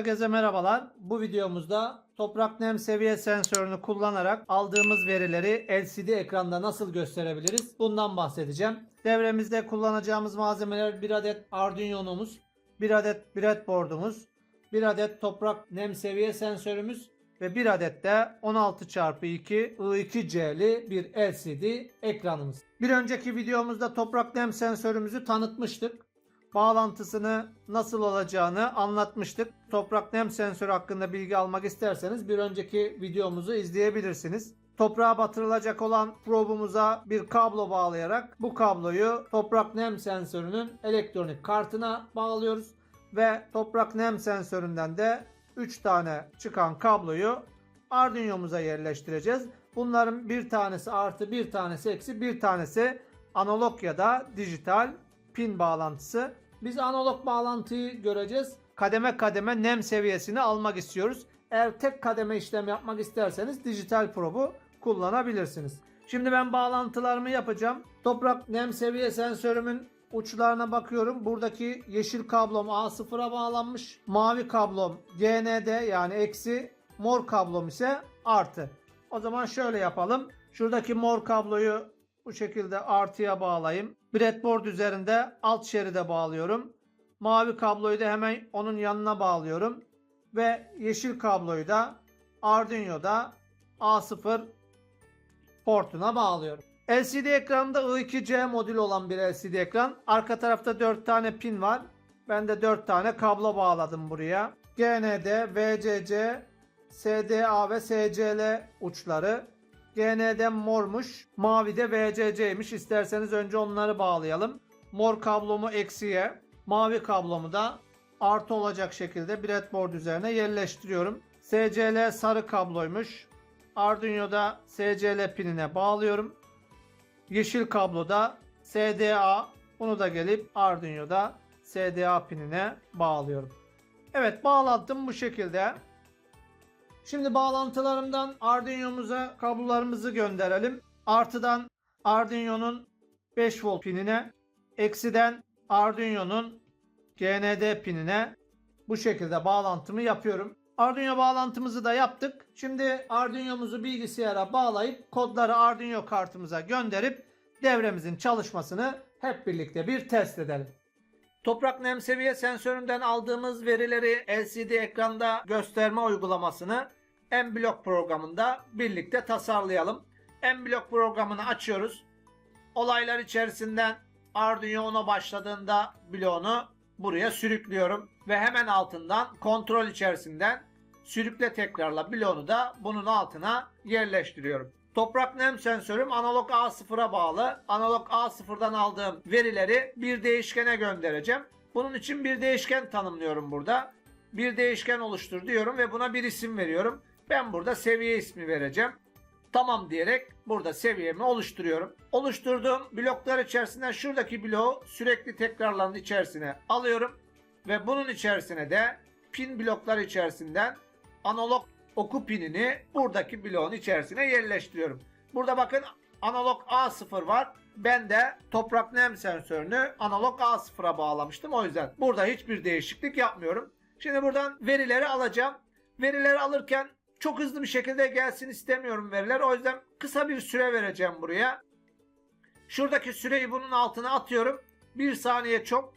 Herkese merhabalar. Bu videomuzda toprak nem seviye sensörünü kullanarak aldığımız verileri LCD ekranda nasıl gösterebiliriz? Bundan bahsedeceğim. Devremizde kullanacağımız malzemeler bir adet Arduino'muz, bir adet breadboard'umuz, bir adet toprak nem seviye sensörümüz ve bir adet de 16x2 I2C'li bir LCD ekranımız. Bir önceki videomuzda toprak nem sensörümüzü tanıtmıştık bağlantısını nasıl olacağını anlatmıştık. Toprak nem sensörü hakkında bilgi almak isterseniz bir önceki videomuzu izleyebilirsiniz. Toprağa batırılacak olan probumuza bir kablo bağlayarak bu kabloyu toprak nem sensörünün elektronik kartına bağlıyoruz ve toprak nem sensöründen de 3 tane çıkan kabloyu Arduino'muza yerleştireceğiz. Bunların bir tanesi artı bir tanesi eksi bir tanesi analog ya da dijital pin bağlantısı. Biz analog bağlantıyı göreceğiz. Kademe kademe nem seviyesini almak istiyoruz. Eğer tek kademe işlem yapmak isterseniz dijital probu kullanabilirsiniz. Şimdi ben bağlantılarımı yapacağım. Toprak nem seviye sensörümün uçlarına bakıyorum. Buradaki yeşil kablom A0'a bağlanmış. Mavi kablom GND yani eksi. Mor kablom ise artı. O zaman şöyle yapalım. Şuradaki mor kabloyu bu şekilde artıya bağlayayım. Breadboard üzerinde alt şeride bağlıyorum. Mavi kabloyu da hemen onun yanına bağlıyorum. Ve yeşil kabloyu da Arduino'da A0 portuna bağlıyorum. LCD ekranında I2C modülü olan bir LCD ekran. Arka tarafta 4 tane pin var. Ben de 4 tane kablo bağladım buraya. GND, VCC, SDA ve SCL uçları. GND mormuş. Mavi de VCC'ymiş. İsterseniz önce onları bağlayalım. Mor kablomu eksiye. Mavi kablomu da artı olacak şekilde breadboard üzerine yerleştiriyorum. SCL sarı kabloymuş. Arduino'da SCL pinine bağlıyorum. Yeşil kabloda SDA. Bunu da gelip Arduino'da SDA pinine bağlıyorum. Evet bağlattım bu şekilde. Şimdi bağlantılarımdan Arduino'muza kablolarımızı gönderelim. Artıdan Arduino'nun 5 volt pinine, eksiden Arduino'nun GND pinine bu şekilde bağlantımı yapıyorum. Arduino bağlantımızı da yaptık. Şimdi Arduino'muzu bilgisayara bağlayıp kodları Arduino kartımıza gönderip devremizin çalışmasını hep birlikte bir test edelim. Toprak nem seviye sensöründen aldığımız verileri LCD ekranda gösterme uygulamasını M-Block programında birlikte tasarlayalım. M-Block programını açıyoruz. Olaylar içerisinden Arduino başladığında bloğunu buraya sürüklüyorum ve hemen altından kontrol içerisinden sürükle tekrarla bloğunu da bunun altına yerleştiriyorum. Toprak nem sensörüm analog A0'a bağlı. Analog A0'dan aldığım verileri bir değişkene göndereceğim. Bunun için bir değişken tanımlıyorum burada. Bir değişken oluştur diyorum ve buna bir isim veriyorum. Ben burada seviye ismi vereceğim. Tamam diyerek burada seviyemi oluşturuyorum. Oluşturduğum bloklar içerisinden şuradaki bloğu sürekli tekrarların içerisine alıyorum. Ve bunun içerisine de pin bloklar içerisinden analog oku pinini buradaki bloğun içerisine yerleştiriyorum. Burada bakın analog A0 var. Ben de toprak nem sensörünü analog A0'a bağlamıştım. O yüzden burada hiçbir değişiklik yapmıyorum. Şimdi buradan verileri alacağım. Verileri alırken çok hızlı bir şekilde gelsin istemiyorum veriler. O yüzden kısa bir süre vereceğim buraya. Şuradaki süreyi bunun altına atıyorum. 1 saniye çok.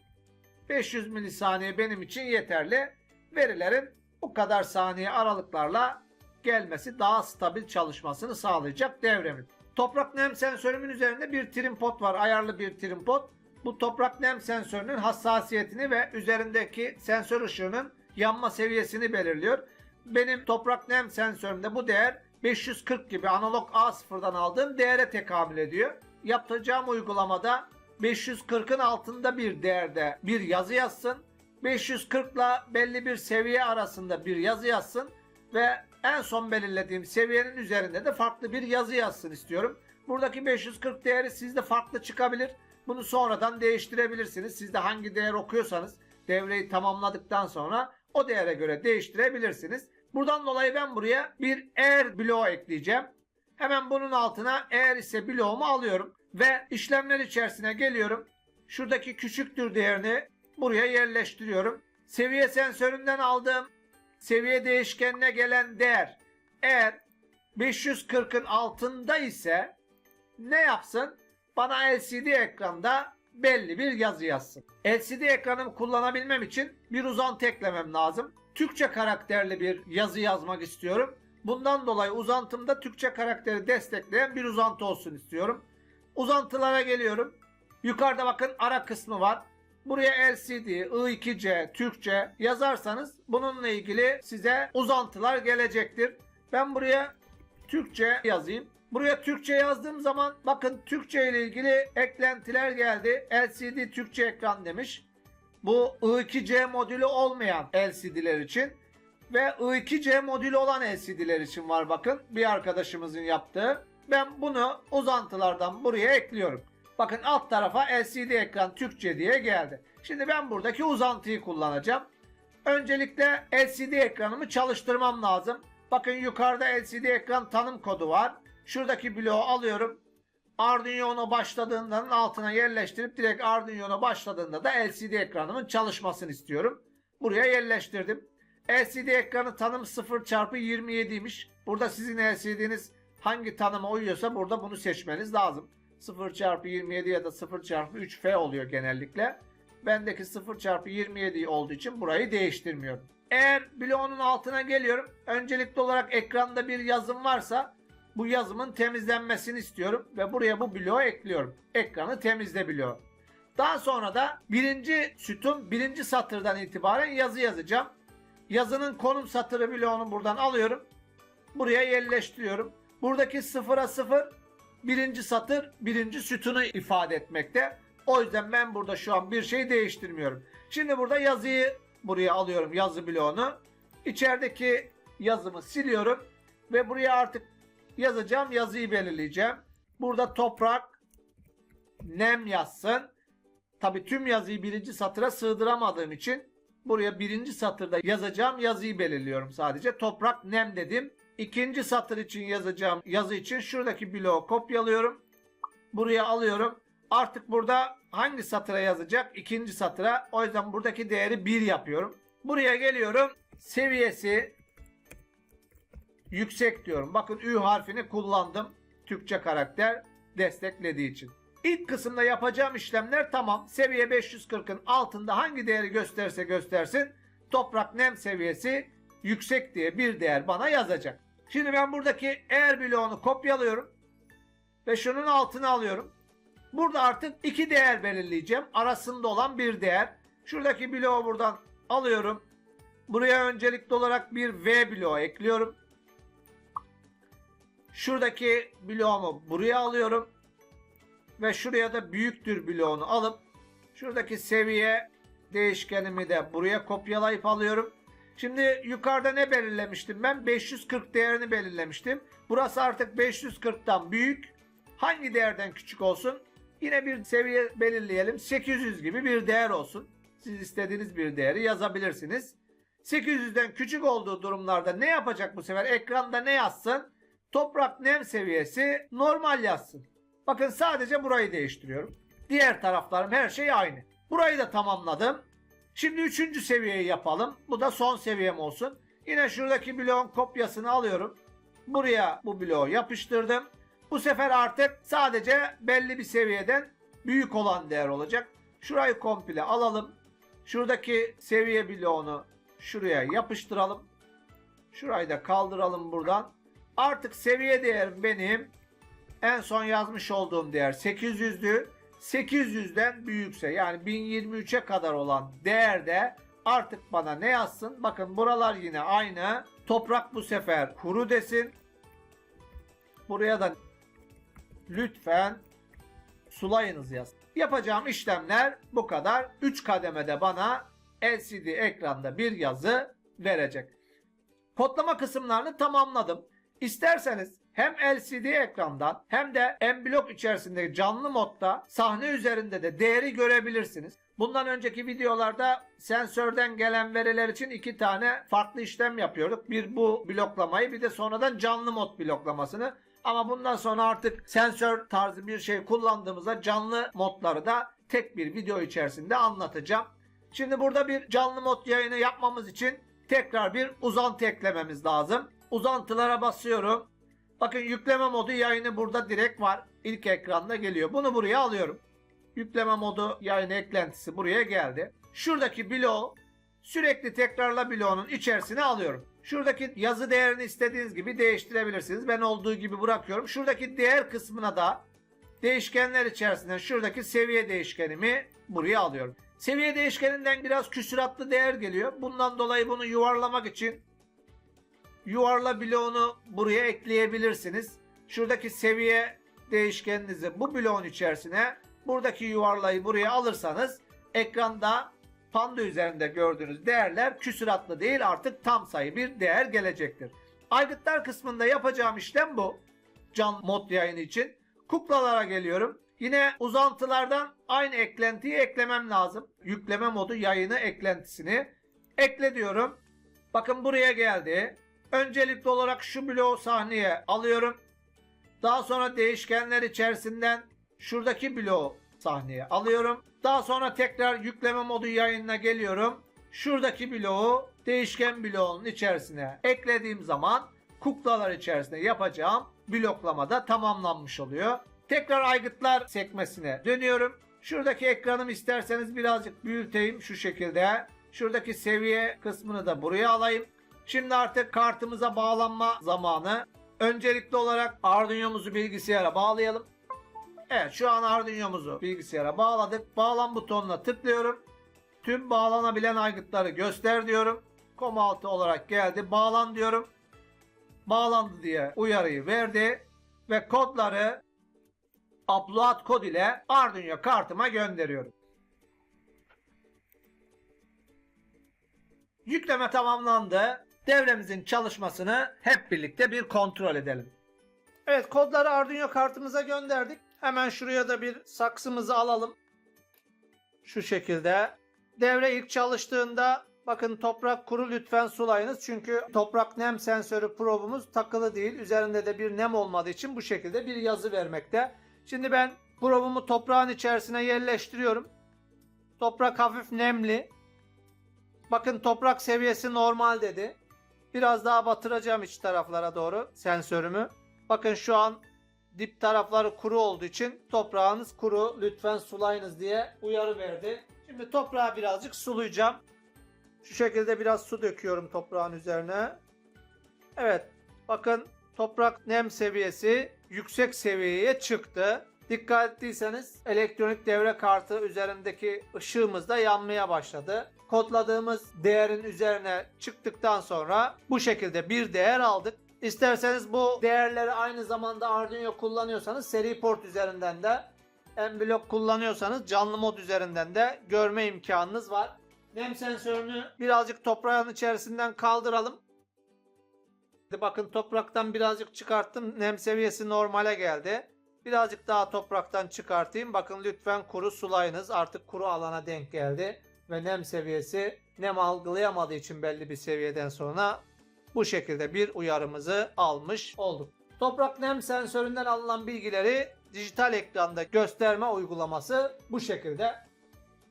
500 milisaniye benim için yeterli. Verilerin bu kadar saniye aralıklarla gelmesi daha stabil çalışmasını sağlayacak devremin. Toprak nem sensörümün üzerinde bir trim pot var. Ayarlı bir trim pot. Bu toprak nem sensörünün hassasiyetini ve üzerindeki sensör ışığının yanma seviyesini belirliyor. Benim toprak nem sensörümde bu değer 540 gibi analog A0'dan aldığım değere tekamül ediyor. Yapacağım uygulamada 540'ın altında bir değerde bir yazı yazsın. 540 ile belli bir seviye arasında bir yazı yazsın ve en son belirlediğim seviyenin üzerinde de farklı bir yazı yazsın istiyorum. Buradaki 540 değeri sizde farklı çıkabilir. Bunu sonradan değiştirebilirsiniz. Siz de hangi değer okuyorsanız devreyi tamamladıktan sonra o değere göre değiştirebilirsiniz. Buradan dolayı ben buraya bir eğer bloğu ekleyeceğim. Hemen bunun altına eğer ise bloğumu alıyorum ve işlemler içerisine geliyorum. Şuradaki küçüktür değerini buraya yerleştiriyorum. Seviye sensöründen aldığım seviye değişkenine gelen değer eğer 540'ın altında ise ne yapsın? Bana LCD ekranda belli bir yazı yazsın. LCD ekranımı kullanabilmem için bir uzantı eklemem lazım. Türkçe karakterli bir yazı yazmak istiyorum. Bundan dolayı uzantımda Türkçe karakteri destekleyen bir uzantı olsun istiyorum. Uzantılara geliyorum. Yukarıda bakın ara kısmı var. Buraya LCD, I2C, Türkçe yazarsanız bununla ilgili size uzantılar gelecektir. Ben buraya Türkçe yazayım. Buraya Türkçe yazdığım zaman bakın Türkçe ile ilgili eklentiler geldi. LCD Türkçe ekran demiş. Bu I2C modülü olmayan LCD'ler için ve I2C modülü olan LCD'ler için var bakın. Bir arkadaşımızın yaptığı. Ben bunu uzantılardan buraya ekliyorum. Bakın alt tarafa LCD ekran Türkçe diye geldi. Şimdi ben buradaki uzantıyı kullanacağım. Öncelikle LCD ekranımı çalıştırmam lazım. Bakın yukarıda LCD ekran tanım kodu var. Şuradaki bloğu alıyorum. Arduino başladığından altına yerleştirip direkt Arduino başladığında da LCD ekranımın çalışmasını istiyorum. Buraya yerleştirdim. LCD ekranı tanım 0 çarpı 27'ymiş. Burada sizin LCD'niz hangi tanıma uyuyorsa burada bunu seçmeniz lazım. 0 çarpı 27 ya da 0 çarpı 3F oluyor genellikle. Bendeki 0 çarpı 27 olduğu için burayı değiştirmiyorum. Eğer bloğunun altına geliyorum. Öncelikli olarak ekranda bir yazım varsa bu yazımın temizlenmesini istiyorum ve buraya bu bloğu ekliyorum. Ekranı temizle. Daha sonra da birinci sütun birinci satırdan itibaren yazı yazacağım. Yazının konum satırı bloğunu buradan alıyorum. Buraya yerleştiriyorum. Buradaki sıfıra sıfır birinci satır birinci sütunu ifade etmekte. O yüzden ben burada şu an bir şey değiştirmiyorum. Şimdi burada yazıyı buraya alıyorum yazı bloğunu. İçerideki yazımı siliyorum ve buraya artık yazacağım yazıyı belirleyeceğim. Burada toprak nem yazsın. Tabi tüm yazıyı birinci satıra sığdıramadığım için buraya birinci satırda yazacağım yazıyı belirliyorum sadece. Toprak nem dedim. İkinci satır için yazacağım yazı için şuradaki bloğu kopyalıyorum. Buraya alıyorum. Artık burada hangi satıra yazacak? İkinci satıra. O yüzden buradaki değeri 1 yapıyorum. Buraya geliyorum. Seviyesi yüksek diyorum. Bakın Ü harfini kullandım. Türkçe karakter desteklediği için. İlk kısımda yapacağım işlemler tamam. Seviye 540'ın altında hangi değeri gösterse göstersin toprak nem seviyesi yüksek diye bir değer bana yazacak. Şimdi ben buradaki eğer bloğunu kopyalıyorum ve şunun altına alıyorum. Burada artık iki değer belirleyeceğim. Arasında olan bir değer. Şuradaki bloğu buradan alıyorum. Buraya öncelikli olarak bir V bloğu ekliyorum. Şuradaki bloğumu buraya alıyorum. Ve şuraya da büyüktür bloğunu alıp şuradaki seviye değişkenimi de buraya kopyalayıp alıyorum. Şimdi yukarıda ne belirlemiştim ben? 540 değerini belirlemiştim. Burası artık 540'tan büyük. Hangi değerden küçük olsun? Yine bir seviye belirleyelim. 800 gibi bir değer olsun. Siz istediğiniz bir değeri yazabilirsiniz. 800'den küçük olduğu durumlarda ne yapacak bu sefer? Ekranda ne yazsın? Toprak nem seviyesi normal yazsın. Bakın sadece burayı değiştiriyorum. Diğer taraflarım her şey aynı. Burayı da tamamladım. Şimdi üçüncü seviyeyi yapalım. Bu da son seviyem olsun. Yine şuradaki bloğun kopyasını alıyorum. Buraya bu bloğu yapıştırdım. Bu sefer artık sadece belli bir seviyeden büyük olan değer olacak. Şurayı komple alalım. Şuradaki seviye bloğunu şuraya yapıştıralım. Şurayı da kaldıralım buradan. Artık seviye değerim benim en son yazmış olduğum değer 800'dü. 800'den büyükse yani 1023'e kadar olan değerde artık bana ne yazsın? Bakın buralar yine aynı. Toprak bu sefer kuru desin. Buraya da lütfen sulayınız yaz. Yapacağım işlemler bu kadar. 3 kademede bana LCD ekranda bir yazı verecek. Kodlama kısımlarını tamamladım. İsterseniz hem LCD ekrandan hem de M-Block içerisinde canlı modda sahne üzerinde de değeri görebilirsiniz. Bundan önceki videolarda sensörden gelen veriler için iki tane farklı işlem yapıyorduk. Bir bu bloklamayı bir de sonradan canlı mod bloklamasını. Ama bundan sonra artık sensör tarzı bir şey kullandığımızda canlı modları da tek bir video içerisinde anlatacağım. Şimdi burada bir canlı mod yayını yapmamız için tekrar bir uzantı eklememiz lazım. Uzantılara basıyorum. Bakın yükleme modu yayını burada direkt var. İlk ekranda geliyor. Bunu buraya alıyorum. Yükleme modu yayın eklentisi buraya geldi. Şuradaki bloğu sürekli tekrarla bloğunun içerisine alıyorum. Şuradaki yazı değerini istediğiniz gibi değiştirebilirsiniz. Ben olduğu gibi bırakıyorum. Şuradaki değer kısmına da değişkenler içerisinden şuradaki seviye değişkenimi buraya alıyorum. Seviye değişkeninden biraz küsuratlı değer geliyor. Bundan dolayı bunu yuvarlamak için yuvarla bloğunu buraya ekleyebilirsiniz. Şuradaki seviye değişkeninizi bu bloğun içerisine buradaki yuvarlayı buraya alırsanız ekranda panda üzerinde gördüğünüz değerler küsuratlı değil artık tam sayı bir değer gelecektir. Aygıtlar kısmında yapacağım işlem bu. Can mod yayını için. Kuklalara geliyorum. Yine uzantılardan aynı eklentiyi eklemem lazım. Yükleme modu yayını eklentisini ekle diyorum. Bakın buraya geldi. Öncelikli olarak şu bloğu sahneye alıyorum. Daha sonra değişkenler içerisinden şuradaki bloğu sahneye alıyorum. Daha sonra tekrar yükleme modu yayınına geliyorum. Şuradaki bloğu değişken bloğun içerisine eklediğim zaman kuklalar içerisinde yapacağım bloklamada tamamlanmış oluyor. Tekrar aygıtlar sekmesine dönüyorum. Şuradaki ekranımı isterseniz birazcık büyüteyim şu şekilde. Şuradaki seviye kısmını da buraya alayım. Şimdi artık kartımıza bağlanma zamanı. Öncelikli olarak Arduino'muzu bilgisayara bağlayalım. Evet şu an Arduino'muzu bilgisayara bağladık. Bağlan butonuna tıklıyorum. Tüm bağlanabilen aygıtları göster diyorum. COM 6 olarak geldi. Bağlan diyorum. Bağlandı diye uyarıyı verdi. Ve kodları upload kod ile Arduino kartıma gönderiyorum. Yükleme tamamlandı. Devremizin çalışmasını hep birlikte bir kontrol edelim. Evet kodları Arduino kartımıza gönderdik. Hemen şuraya da bir saksımızı alalım. Şu şekilde. Devre ilk çalıştığında bakın toprak kuru lütfen sulayınız. Çünkü toprak nem sensörü probumuz takılı değil. Üzerinde de bir nem olmadığı için bu şekilde bir yazı vermekte. Şimdi ben probumu toprağın içerisine yerleştiriyorum. Toprak hafif nemli. Bakın toprak seviyesi normal dedi. Biraz daha batıracağım iç taraflara doğru sensörümü. Bakın şu an dip tarafları kuru olduğu için toprağınız kuru lütfen sulayınız diye uyarı verdi. Şimdi toprağı birazcık sulayacağım. Şu şekilde biraz su döküyorum toprağın üzerine. Evet bakın toprak nem seviyesi yüksek seviyeye çıktı. Dikkat ettiyseniz elektronik devre kartı üzerindeki ışığımız da yanmaya başladı. Kodladığımız değerin üzerine çıktıktan sonra bu şekilde bir değer aldık. İsterseniz bu değerleri aynı zamanda Arduino kullanıyorsanız seri port üzerinden de M-Block kullanıyorsanız canlı mod üzerinden de görme imkanınız var. Nem sensörünü birazcık toprağın içerisinden kaldıralım. Bakın topraktan birazcık çıkarttım. Nem seviyesi normale geldi. Birazcık daha topraktan çıkartayım. Bakın lütfen kuru sulayınız. Artık kuru alana denk geldi. Ve nem seviyesi nem algılayamadığı için belli bir seviyeden sonra bu şekilde bir uyarımızı almış olduk. Toprak nem sensöründen alınan bilgileri dijital ekranda gösterme uygulaması bu şekilde.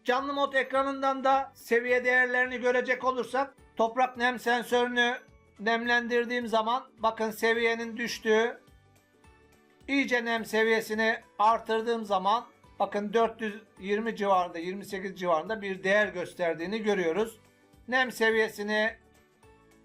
Canlı mod ekranından da seviye değerlerini görecek olursak toprak nem sensörünü nemlendirdiğim zaman bakın seviyenin düştüğü iyice nem seviyesini artırdığım zaman bakın 420 civarında 28 civarında bir değer gösterdiğini görüyoruz. Nem seviyesini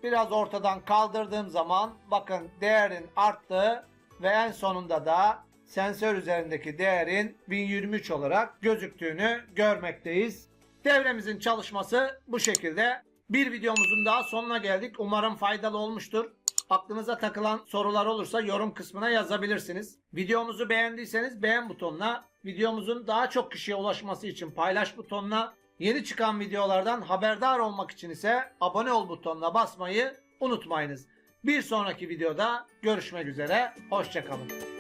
biraz ortadan kaldırdığım zaman bakın değerin arttığı ve en sonunda da sensör üzerindeki değerin 1023 olarak gözüktüğünü görmekteyiz. Devremizin çalışması bu şekilde. Bir videomuzun daha sonuna geldik. Umarım faydalı olmuştur. Aklınıza takılan sorular olursa yorum kısmına yazabilirsiniz. Videomuzu beğendiyseniz beğen butonuna, videomuzun daha çok kişiye ulaşması için paylaş butonuna, yeni çıkan videolardan haberdar olmak için ise abone ol butonuna basmayı unutmayınız. Bir sonraki videoda görüşmek üzere. Hoşçakalın.